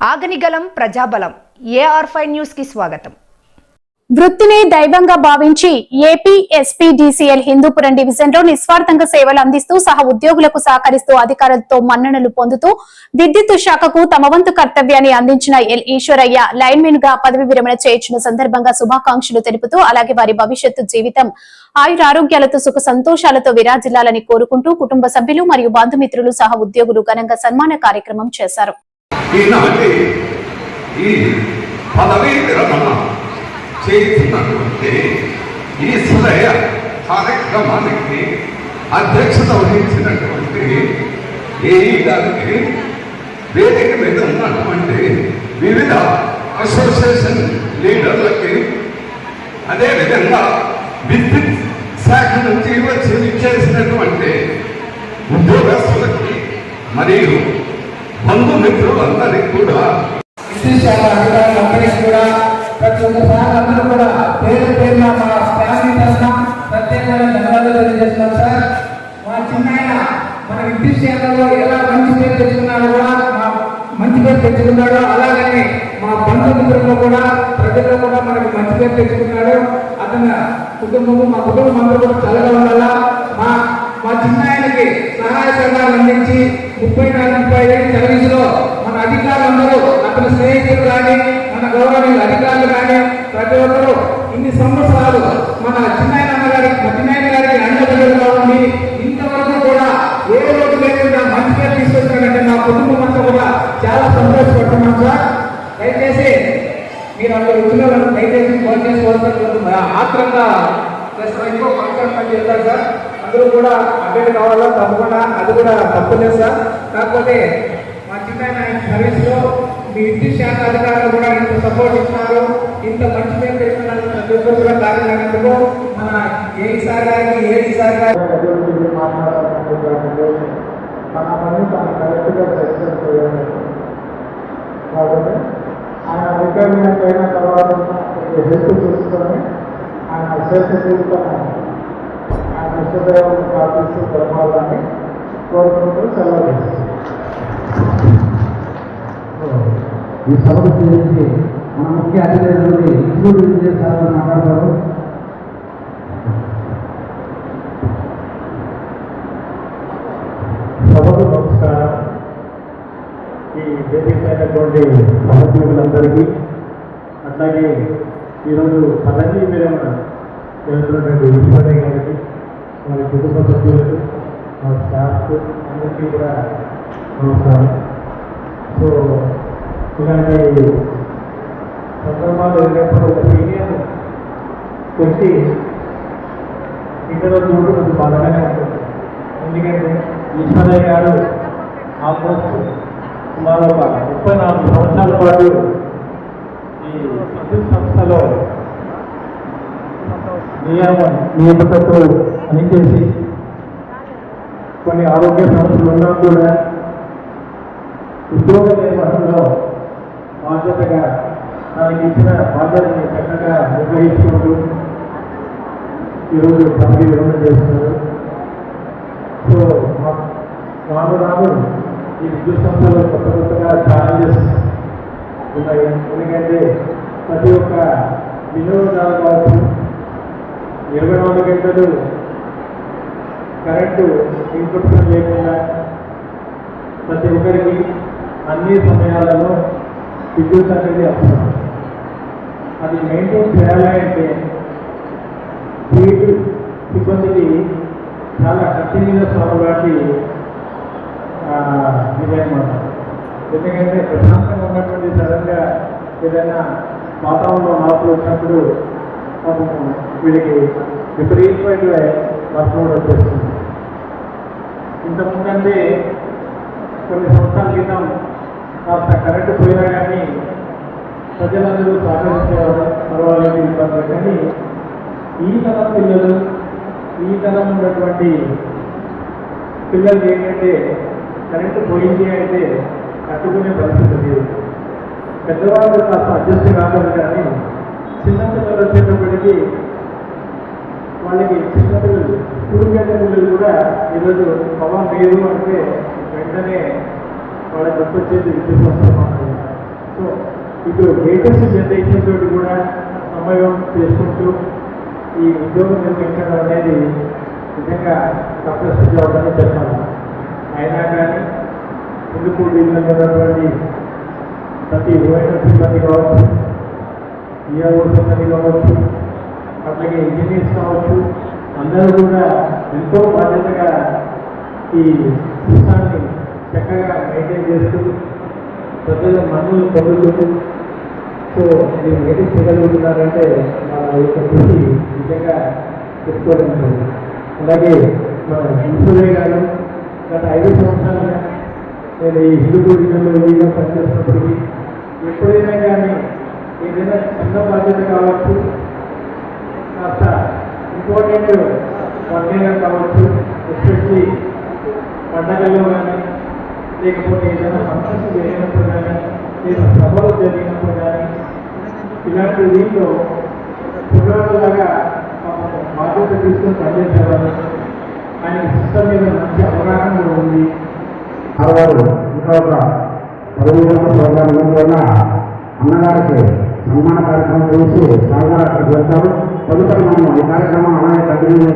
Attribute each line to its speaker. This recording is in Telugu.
Speaker 1: ఆగనిగలం ప్రజాబలం ఏఆర్ ఫైవ్ న్యూస్కి స్వాగతం.
Speaker 2: వృత్తిని దైవంగా భావించి ఏపీ ఎస్పీడీసీఎల్ హిందూపురం డివిజన్లో నిస్వార్థంగా సేవలు అందిస్తూ సహా ఉద్యోగులకు సహకరిస్తూ అధికారులతో మన్ననలు పొందుతూ విద్యుత్ శాఖకు తమ వంతు కర్తవ్యాన్ని అందించిన ఎల్ ఈశ్వరయ్య లైన్మెన్గా పదవి విరమణ చేయించిన సందర్భంగా శుభాకాంక్షలు తెలుపుతూ అలాగే వారి భవిష్యత్తు జీవితం ఆయురారోగ్యాలతో సుఖ సంతోషాలతో విరాజిల్లాలని కోరుకుంటూ కుటుంబ సభ్యులు మరియు బంధుమిత్రులు సహా ఉద్యోగులు ఘనంగా సన్మాన కార్యక్రమం చేశారు.
Speaker 3: ఈనాటి ఈ పదవీ విరమణ చేస్తున్నటువంటి ఈశ్వరయ్య కార్యక్రమానికి అధ్యక్షత వహించినటువంటి ఏఈ గారికి వేదిక మీద ఉన్నటువంటి వివిధ అసోసియేషన్ లీడర్లకి అదేవిధంగా విద్యుత్ శాఖ నుంచి వచ్చి చేసినటువంటి ఉద్యోగస్తులకి మరియు బంధుమిత్రులందరికీ కూడా
Speaker 4: విద్యుత్ శాఖ అధికారులందరికీ కూడా ప్రతి ఒక్క శాఖ అందరూ కూడా పేరు పేరున మా ఫ్యామిలీ తరఫున ప్రత్యేకమైన ధన్యవాదాలు తెలియజేస్తున్నాం సార్. మా చిన్నాయన మన విద్యుత్ శాఖలో ఎలా మంచి పేరు తెచ్చుకున్నాడో కూడా మా మంచి పేరు తెచ్చుకున్నాడో అలాగనే మా బంధుమిత్రుల్లో కూడా ప్రజల్లో కూడా మనకి మంచి పేరు తెచ్చుకున్నాడు. అతని కుటుంబము మా కుటుంబం అందరూ కూడా చల్లగా ఉండాలా? మా మా చిన్నాయనకి సహాయ సహకారాలు అందించి ముప్పై నాలుగు ముప్పై ఐదు సర్వీస్లో మన అధికారులందరూ అతని స్నేహితులు కానీ మన గౌరవనీయులు అధికారులు కానీ ప్రతి ఒక్కరూ ఇన్ని సంవత్సరాలు మన చిన్నాయన అన్నగారికి మా చిన్నాయన గారికి అండదండలుగా ఉండి ఇంతవరకు కూడా ఏ రోజు లేకుండా మంచి పేరు తీసుకొచ్చారంటే మా కుటుంబం అంతా కూడా చాలా సంతోషపడుతున్నాం సార్. దయచేసి మీరు అందరూ వచ్చిన దయచేసి ఫోన్ చేసుకోవాల్సిన ఆత్రంగా ప్లస్ ఇంకో ఫంక్షన్ పని చేస్తారు సార్. అందరూ కూడా అటెండ్ కావాలో? తప్పకుండా. అది కూడా తప్పలేదు సార్. కాకపోతే మా చిన్న సర్వీస్లో మీ విద్యుత్ శాఖ అధికారులు కూడా ఇంత సపోర్ట్ ఇస్తున్నారు. ఇంత మంచి పేరు తెచ్చినందుకు ప్రతి ఒక్కరు కూడా కారణమైనందుకు మన ఏ సార్ గారికి ఏడి సార్ గారికి
Speaker 5: మన పని తన కరెక్ట్గా సక్సెస్ చేయాలి కాబట్టి ఆయన రిటైర్మెంట్ అయిన తర్వాత హెల్త్ చూసుకొని ఆయన శేష జీవితం ఇష్టదేవం ప్రార్థిస్తూ జరపాలని కోరుకుంటూ సెలవు.
Speaker 6: ఈ సభకు చేసి మన ముఖ్య అతిథులు ఇంక్లూడ్ ఇంజనీర్ సార్ మాట్లాడతారు
Speaker 5: సభకు నమస్కారం ఈ వేదిక అయినటువంటి సహోద్యోగులందరికీ అట్లాగే ఈరోజు పదవీ విరమణ చేస్తున్నటువంటి గారికి వారి కుటుంబ సభ్యులకు మా స్టాఫ్ అందరికీ కూడా నమస్కారం. సో ఇలాంటి సందర్భాలు వెళ్ళినప్పుడు ఒక సీనియర్ వచ్చి ఇక్కడ చూడు కొంచెం బాధగానే ఉంటుంది. ఎందుకంటే ఈశ్వరయ్య గారు ఆల్మోస్ట్ సుమారు ఒక ముప్పై నాలుగు సంవత్సరాల పాటు ఈ విద్యుత్ సంస్థలో నియమతతో పనిచేసి కొన్ని ఆరోగ్య సమస్యలు ఉన్నా కూడా ఉద్యోగ నిర్వహణలో బాధ్యతగా తనకి ఇచ్చిన బాధ్యతని చక్కగా నిర్వహించుకుంటూ ఈరోజు పదవి విరమణ చేస్తున్నారు. సో మా- రాను రాను ఈ విద్యుత్ సంస్థలో కొత్త కొత్తగా ఛాలెంజెస్ ఉన్నాయి ఎందుకంటే ప్రతి ఒక్క వినియోగదారు కావచ్చు ఇరవై నాలుగు గంటలు కరెంటు ఇన్పుట్ లేకుండా ప్రతి ఒక్కరికి అన్ని సమయాలలో విద్యుత్ అనేది అవసరం. అది మెయింటైన్ చేయాలంటే ఫీల్డ్ సిబ్బందికి చాలా కంటిన్యూస్ సాగులాంటి ఇదన్నమాట ఎందుకంటే ప్రశాంతంగా ఉన్నటువంటి సడన్గా ఏదైనా వాతావరణంలో మార్పులు వచ్చినప్పుడు వీళ్ళకి విపరీతమైన వర్క్లోడ్ వచ్చేస్తుంది. ఇంతకుముందంటే కొన్ని సంవత్సరాల క్రితం కాస్త కరెంటు పోయినా కానీ ప్రజలందరూ సహకరించేవారు పర్వాలేదు ఇబ్బంది కానీ ఈ తరం పిల్లలు ఈ తరం ఉన్నటువంటి పిల్లలు ఏంటంటే కరెంటు పోయింది అంటే కట్టుకునే పరిస్థితి లేదు. పెద్దవాళ్ళు కాస్త అడ్జస్ట్ కావాలి కానీ చిన్నపిల్లలు వచ్చేటప్పటికి వాళ్ళకి చిన్నపిల్లలు పురుగడ్డ పిల్లలు కూడా ఈరోజు పవన్ లేదు అంటే వెంటనే వాళ్ళకి గుర్తొచ్చేది విద్యుత్ సంస్థ సో ఇప్పుడు లేటెస్ట్ జనరేషన్ తోటి కూడా సమయం చేసుకుంటూ ఈ ఉద్యోగం నిర్వహించడం అనేది నిజంగా తప్పనిసరి జాబ్ అని చెప్పాలి అయినా కానీ ఎందుకు వీళ్ళ ఉన్నటువంటి ప్రతి ఓఎన్ఎం సిబ్బంది కావచ్చు ఈఆర్ఓ సిబ్బంది కావచ్చు అట్లాగే ఇంజనీర్స్ కావచ్చు అందరూ కూడా ఎంతో బాధ్యతగా ఈ సిస్టాన్ని చక్కగా మెయింటైన్ చేస్తూ ప్రజల మన్నులు పొందుతూ సో మీరు ఏది చేయగలుగుతున్నారంటే మన యొక్క కృషి నిజంగా చెప్పుకోవడం అలాగే మన హింసూరే గారు గత ఐదు సంవత్సరాలుగా నేను ఈ హిందూ జిల్లాలో ఈగా పనిచేస్తున్నప్పటికీ ఎప్పుడైనా కానీ ఏదైనా చిన్న బాధ్యత కావచ్చు. కాస్త ఇంపార్టెంట్ పండుగ కావచ్చు ఎస్పెషలీ పండగల్లో కానీ లేకపోతే ఏదైనా ఫంక్షన్స్ జరిగినప్పుడు కానీ లేదా సభలు జరిగినప్పుడు కానీ ఇలాంటి దీంట్లో కుర్రాళ్ళలాగా బాధ్యత తీసుకుని పనిచేసేవారు. ఆయన సిస్టమ్ మీద మంచి అవగాహన కూడా ఉంది.
Speaker 6: ఆడవారు ఇంకా ఒక పదవి ప్రోగ్రాం వల్ల అన్నగారికి సన్మాన కార్యక్రమం చేసి సాగర్ అక్కడికి వెళ్తారు. తదుపరి మనం ఈ కార్యక్రమం అలాగే కంటిన్యూ